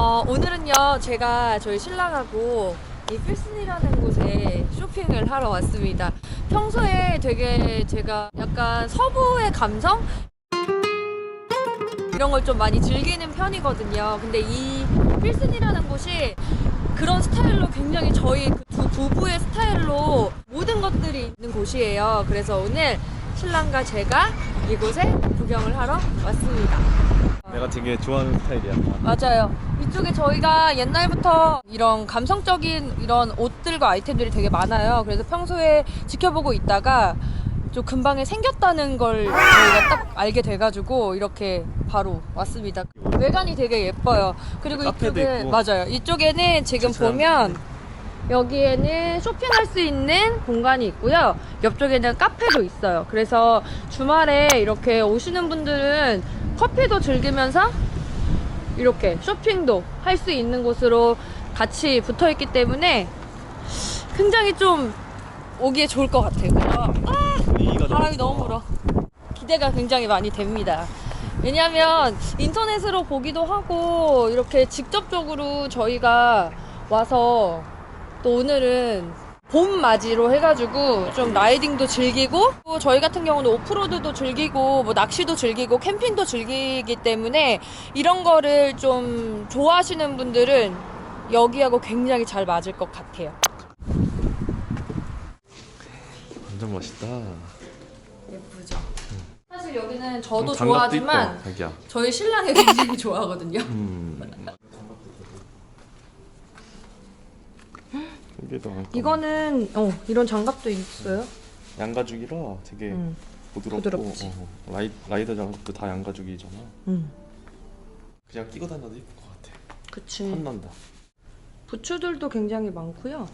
어, 오늘은요, 제가 저희 신랑하고 이 필슨이라는 곳에 쇼핑을 하러 왔습니다. 평소에 되게 제가 약간 서부의 감성? 이런 걸 좀 많이 즐기는 편이거든요. 근데 이 필슨이라는 곳이 그런 스타일로 굉장히 저희 그두 부부의 스타일로 모든 것들이 있는 곳이에요. 그래서 오늘 신랑과 제가 이곳에 구경을 하러 왔습니다. 내가 되게 좋아하는 스타일이야. 맞아요. 이쪽에 저희가 옛날부터 이런 감성적인 이런 옷들과 아이템들이 되게 많아요. 그래서 평소에 지켜보고 있다가 좀 금방에 생겼다는 걸 저희가 딱 알게 돼가지고 이렇게 바로 왔습니다. 외관이 되게 예뻐요. 그리고 카페도 이쪽에 있고. 맞아요. 이쪽에는 지금 진짜요? 보면 여기에는 쇼핑할 수 있는 공간이 있고요. 옆쪽에는 카페도 있어요. 그래서 주말에 이렇게 오시는 분들은 커피도 즐기면서 이렇게 쇼핑도 할 수 있는 곳으로 같이 붙어 있기 때문에 굉장히 좀 오기에 좋을 것 같아요. 그죠? 분위기가 바람이. 너무 불어. 기대가 굉장히 많이 됩니다. 왜냐하면 인터넷으로 보기도 하고 이렇게 직접적으로 저희가 와서 또 오늘은 봄 맞이로 해가지고 좀 라이딩도 즐기고 또 저희 같은 경우는 오프로드도 즐기고 뭐 낚시도 즐기고 캠핑도 즐기기 때문에 이런 거를 좀 좋아하시는 분들은 여기하고 굉장히 잘 맞을 것 같아요. 완전 멋있다. 예쁘죠? 사실 여기는 저도 음, 장갑도 좋아하지만 자기야. 저희 신랑이 굉장히 좋아하거든요. 음. 많고. 이거는 어 이런 장갑도 있어요. 양가죽이라 되게 음. 부드럽고 부드럽지. 어, 라이, 라이더 장갑도 다 양가죽이잖아. 음. 그냥 끼고 다녀도 이쁠 것 같아. 그치. 탐난다. 부츠들도 굉장히 많고요.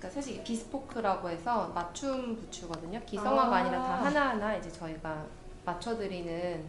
그러니까 사실 이게 비스포크라고 해서 맞춤 부츠거든요. 기성화가 아. 아~ 니라다 하나하나 이제 저희가 맞춰드리는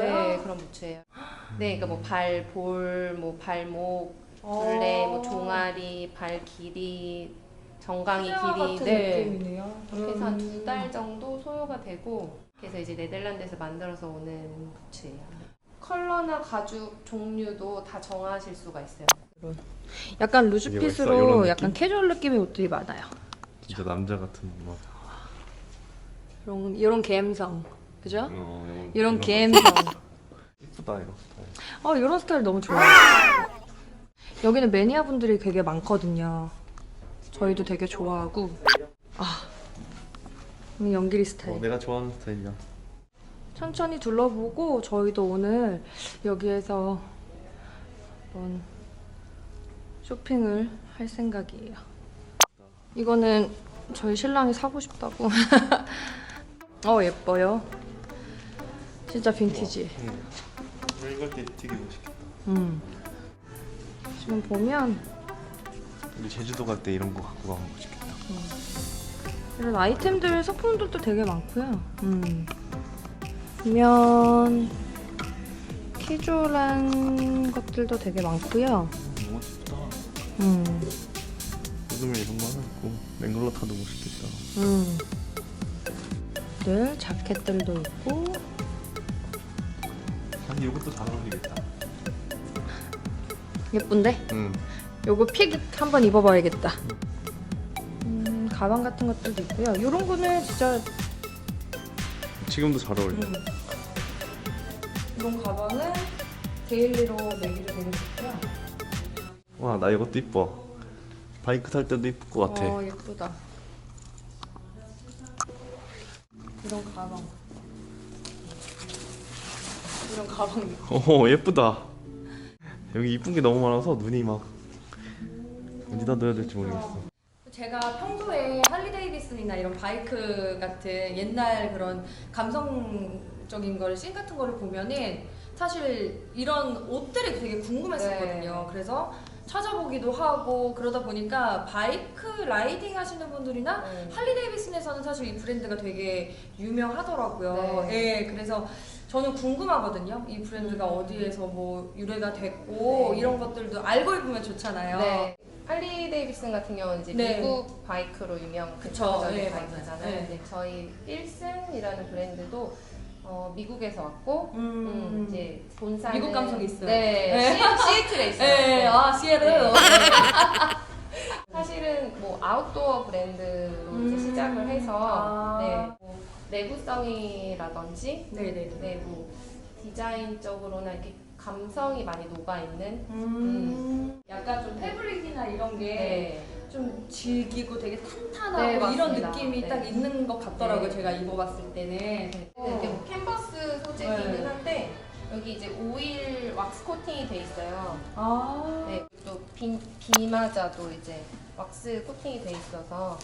아네 그런 부츠예요. 네, 그러니까 뭐 발, 볼, 뭐 발목, 둘레, 뭐 종아리, 발 길이, 정강이 길이, 네. 느낌이네요. 그렇게 해서 한 두 달 정도 소요가 되고 그래서 이제 네덜란드에서 만들어서 오는 부츠예요. 컬러나 가죽 종류도 다 정하실 수가 있어요. 약간 이런 루즈핏으로 느낌? 약간 캐주얼 느낌의 옷들이 많아요. 진짜 남자 같은 막. 이런 이런 감성, 그죠? 어, 이런 게 감성. 이쁘다 이거. 아 이런 스타일 너무 좋아요. 여기는 매니아 분들이 되게 많거든요. 저희도 되게 좋아하고. 아, 이 연기리 스타일. 어, 내가 좋아하는 스타일이야. 천천히 둘러보고 저희도 오늘 여기에서 한번 쇼핑을 할 생각이에요. 이거는 저희 신랑이 사고 싶다고. 어 예뻐요. 진짜 빈티지. 응. 이걸 때 되게 멋있겠다. 음. 지금 보면 우리 제주도 갈 때 이런 거 갖고 가면 멋있겠다. 이런 아이템들 소품들도 되게 많고요. 음. 보면 캐주얼한 것들도 되게 많고요. 너무 예쁘다. 음. 요즘에 이런 거 하나 있고 맹글러 타도 멋있겠다. 음. 늘 자켓들도 있고 이것도 잘 어울리겠다. 예쁜데? 응. 요거 픽 한번 입어봐야겠다. 음, 가방 같은 것들도 있고요. 요런 거는 진짜 지금도 잘 어울려. 음. 이런 가방은 데일리로 매기도 되게 좋고요. 와 나 이것도 이뻐. 바이크 탈 때도 이쁠 것 같아. 어 예쁘다. 이런 가방. 이런 가방 있고. 어 예쁘다. 여기 이쁜 게 너무 많아서 눈이 막 어디다 넣어야 될지 모르겠어. 제가 평소에 할리 데이비슨이나 이런 바이크 같은 옛날 그런 감성적인 거를 씬 같은 거를 보면은 사실 이런 옷들이 되게 궁금했었거든요. 그래서 찾아보기도 하고 그러다 보니까 바이크 라이딩 하시는 분들이나 할리 데이비슨에서는 사실 이 브랜드가 되게 유명하더라고요. 네. 예, 그래서 저는 궁금하거든요. 이 브랜드가 어디에서 뭐 유래가 됐고 네. 이런 것들도 알고 입으면 좋잖아요. 네. 할리 데이비슨 같은 경우는 이제 네. 미국 바이크로 유명 그쵸. 대표적인 네, 바이크잖아요. 네. 근데 저희 필슨이라는 브랜드도 어, 미국에서 왔고 음. 음, 이제 본사는 미국 감성이 있어요. 네, 네. 시, 시애틀에 있어요. 네, 네. 아 시에르. 네. 사실은 뭐 아웃도어 브랜드로 이제 음. 시작을 해서 아. 네, 뭐 내구성이라든지 네네. 네, 뭐 디자인적으로나 이렇게 감성이 많이 녹아 있는 음. 약간 좀 패브릭이나 이런 게 네. 좀 질기고 되게 탄탄하고 네, 이런 맞습니다. 느낌이 네. 딱 있는 것 같더라고요. 네. 제가 입어봤을 때는. 네, 이게 뭐 캔버스 소재기는 네. 한데 여기 이제 오일 왁스 코팅이 돼 있어요. 아. 네, 또 비, 비마자도 이제 왁스 코팅이 돼 있어서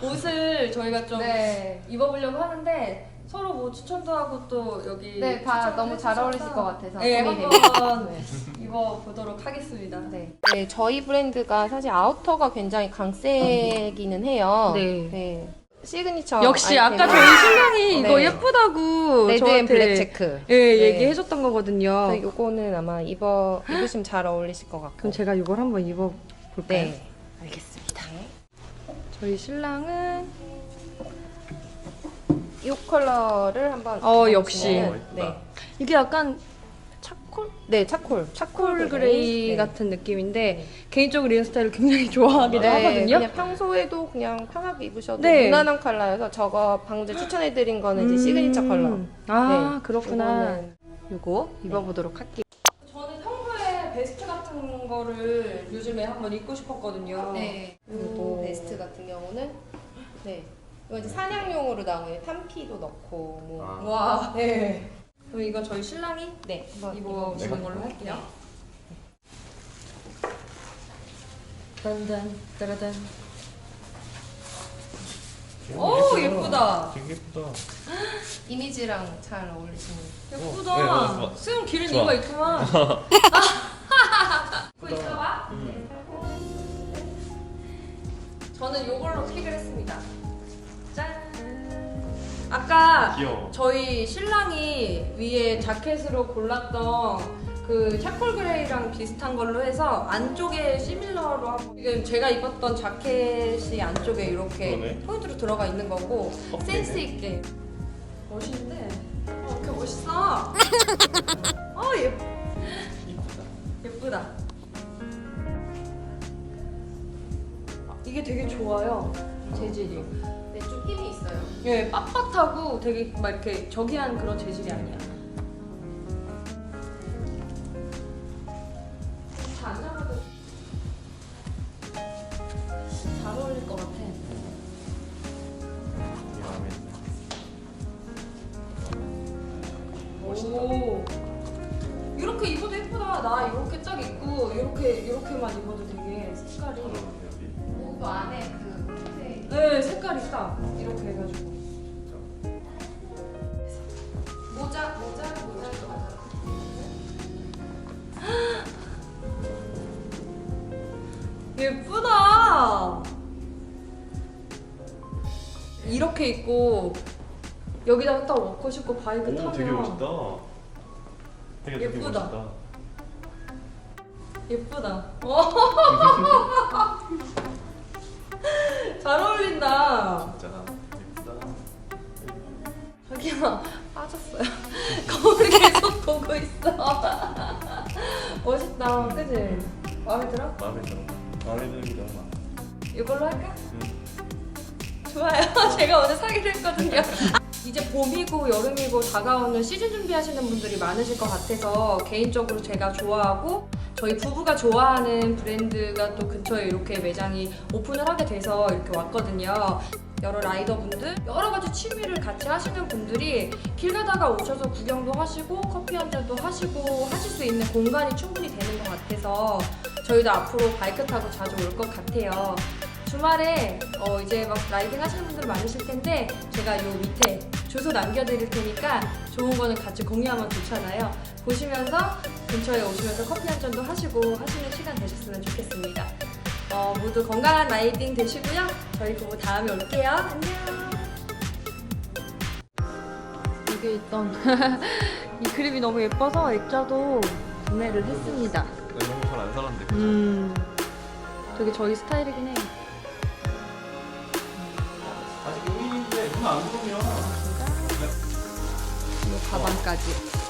옷을 저희가 좀 네, 입어보려고 하는데 서로 뭐 추천도 하고 또 여기 네, 다 추천도 너무 잘 해주셔서 어울리실 것 같아서 네, 고민이 한번 네. 입어보도록 하겠습니다. 네. 네, 저희 브랜드가 사실 아우터가 굉장히 강세기는 해요. 네. 시그니처 역시 아까 아이템이- 저희 신랑이 이거 네. 예쁘다고 레드 앤 저한테 블랙 체크. 예, 네. 얘기해줬던 거거든요. 그래서 요거는 아마 입어 입으시면 잘 어울리실 것 같고. 그럼 제가 이걸 한번 입어볼까요? 네. 알겠습니다. 저희 신랑은 이 컬러를 한번 어, 입어보시면은- 역시. 네. 이게 약간 차콜? 네, 차콜. 차콜 그레이 네. 같은 느낌인데 개인적으로 이런 스타일을 굉장히 좋아하기도 네, 하거든요. 그냥 평소에도 그냥 편하게 입으셔도 네. 무난한 컬러여서 저거 방금 추천해드린 거는 이제 음. 시그니처 컬러. 아 네, 그렇구나. 이거 입어보도록 할게요. 저는 평소에 베스트 같은 거를 요즘에 한번 입고 싶었거든요. 네. 요 베스트 같은 경우는 네. 이거 이제 사냥용으로 나오는 탄피도 넣고 뭐. 아. 와. 네. 그럼 이거 저희 신랑이 네. 한번 입어보는 내가 걸로. 할게요. 딴딴 따라단. 오 예쁘다. 되게 예쁘다. 이미지랑 잘 어울리시는. 예쁘다. 네, 맞아, 좋아. 수영 길은 좋아. 이유가 있구만. 그거 있어봐. 음. 저는 요걸로 픽을 했습니 아까 귀여워. 저희 신랑이 위에 자켓으로 골랐던 그 차콜 그레이랑 비슷한 걸로 해서 안쪽에 시밀러로 하고 지금 제가 입었던 자켓이 안쪽에 이렇게 그러네. 포인트로 들어가 있는 거고 어, 센스 네네. 있게 멋있는데 어, 이렇게 멋있어 어 예, 예쁘다 이게 되게 좋아요 재질이. 예, 빳빳하고 되게 막 이렇게 저기한 그런 재질이 아니야. 잘 잡아도 잘 어울릴 것 같아. 드네. 오. 이렇게 입어도 예쁘다. 나 이렇게 딱 입고 이렇게 이렇게만 입어도 되게 색깔이. 여기. 그 안에 그. 네, 색깔이 딱 이렇게 해가지고. 예쁘다. 이렇게 입고 여기다가 딱 워커 신고 바이크 오, 타면 되게 멋있다. 되게 되게 예쁘다. 멋있다. 예쁘다. 잘 어울린다. 진짜 예쁘다. 자기야 빠졌어요. 거울 계속 보고 있어. 멋있다, 그지? 마음에 들어? 마음에 들어. 듭니다. 이걸로 할까? 응. 좋아요. 제가 어제 사기로 했거든요. 이제 봄이고 여름이고 다가오는 시즌 준비하시는 분들이 많으실 것 같아서 개인적으로 제가 좋아하고 저희 부부가 좋아하는 브랜드가 또 근처에 이렇게 매장이 오픈을 하게 돼서 이렇게 왔거든요. 여러 라이더분들, 여러 가지 취미를 같이 하시는 분들이 길 가다가 오셔서 구경도 하시고 커피 한 잔도 하시고 하실 수 있는 공간이 충분히 되는 것 같아서 저희도 앞으로 바이크 타고 자주 올 것 같아요. 주말에 어, 이제 막 라이딩 하시는 분들 많으실 텐데 제가 요 밑에 주소 남겨드릴 테니까 좋은 거는 같이 공유하면 좋잖아요. 보시면서 근처에 오시면서 커피 한 잔도 하시고 하시는 시간 되셨으면 좋겠습니다. 어, 모두 건강한 라이딩 되시고요. 저희 부부 다음에 올게요. 안녕. 이게 있던 이 그림이 너무 예뻐서 액자도 구매를 했습니다. 나 너무 잘안 살았는데. 음. 되게 저희 스타일이긴 해. 아직 용인인데 눈안 보면 가방까지.